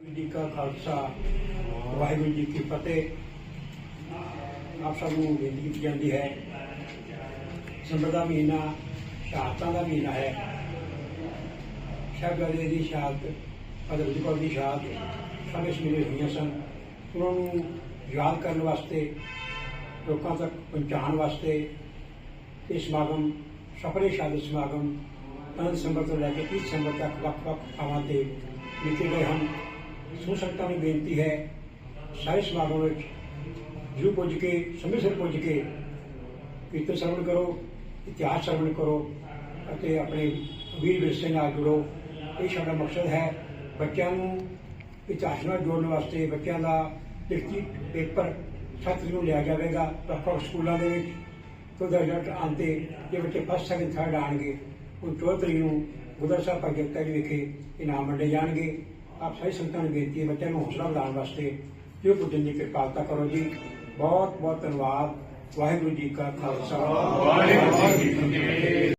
ਵਾਹਿਗੁਰੂ ਜੀ ਕਾ ਖਾਲਸਾ ਵਾਹਿਗੁਰੂ ਜੀ ਕੀ ਫਤਿਹ ਆਪ ਸਭ ਨੂੰ ਬੇਨਤੀ ਕੀਤੀ ਜਾਂਦੀ ਹੈ ਸੰਬਰ ਦਾ ਮਹੀਨਾ ਸ਼ਹਾਦਤਾਂ ਦਾ ਮਹੀਨਾ ਹੈ ਸ਼ਾਹਜ਼ਾਦੇ ਦੀ ਸ਼ਹਾਦਤ ਅਦਰ ਜੀ ਦੀ ਸ਼ਹਾਦਤ ਸਮੇਂ ਸਮੇਂ ਹੋਈਆਂ ਸਨ ਉਹਨਾਂ ਨੂੰ ਯਾਦ ਕਰਨ ਵਾਸਤੇ ਲੋਕਾਂ ਤੱਕ ਪਹੁੰਚਾਉਣ ਵਾਸਤੇ ਇਹ ਸਮਾਗਮ ਸਫਰੇ ਸ਼ਹਾਦਤ ਸਮਾਗਮ 5 ਦਸੰਬਰ ਤੋਂ ਲੈ ਕੇ 30 ਦਸੰਬਰ ਤੱਕ ਵੱਖ-ਵੱਖ ਥਾਵਾਂ ਤੇ ਕੀਤੇ ਗਏ ਹਨ ਸੋ ਸੰਗਤਾਂ ਨੂੰ ਬੇਨਤੀ ਹੈ, ਸਾਰੇ ਸਮਾਗਮ ਵਿੱਚ ਜੂ ਪੁੱਜ ਕੇ, ਸਮੇਂ ਸਿਰ ਪੁੱਜ ਕੇ ਕੀਰਤਨ ਸਰਵਣ ਕਰੋ, ਇਤਿਹਾਸ ਸਰਵਣ ਕਰੋ ਅਤੇ ਆਪਣੇ ਵੀਰ ਵਿਰਸੇ ਨਾਲ ਜੁੜੋ। ਇਹ ਸਾਡਾ ਮਕਸਦ ਹੈ ਬੱਚਿਆਂ ਨੂੰ ਇਤਿਹਾਸ ਨਾਲ ਜੋੜਨ ਵਾਸਤੇ, ਬੱਚਿਆਂ ਦਾ ਲਿਖਤੀ ਪੇਪਰ ਛਾਤਰੀ ਨੂੰ ਲਿਆ ਜਾਵੇਗਾ ਵੱਖ ਵੱਖ ਸਕੂਲਾਂ ਦੇ ਵਿੱਚ। ਤੋਂ ਦਾ ਰਿਜ਼ਲਟ ਆਉਂਦੇ ਜੇ ਬੱਚੇ ਫਸਟ, ਸੈਕਿੰਡ, ਥਰਡ ਆਣਗੇ ਉਹ 14 ਤਰੀਕ ਨੂੰ ਗੁਰਦੁਆਰਾ ਸਾਹਿਬ ਪ੍ਰੋਜੈਕਟ ਵਿਖੇ ਇਨਾਮ ਵੰਡੇ ਜਾਣਗੇ। ਆਪ ਸਾਰੀ ਸੰਗਤਾਂ ਨੂੰ ਬੇਨਤੀ ਹੈ, ਬੱਚਿਆਂ ਨੂੰ ਹੌਸਲਾ ਵਧਾਉਣ ਵਾਸਤੇ ਜੋ ਪੁੱਜਣ ਦੀ ਕਿਰਪਾਲਤਾ ਕਰੋ ਜੀ। ਬਹੁਤ ਬਹੁਤ ਧੰਨਵਾਦ। ਵਾਹਿਗੁਰੂ ਜੀ ਕਾ ਖਾਲਸਾ। ਵਾਹਿਗੁਰੂ ਜੀ ਕੀ ਫਤਿਹ।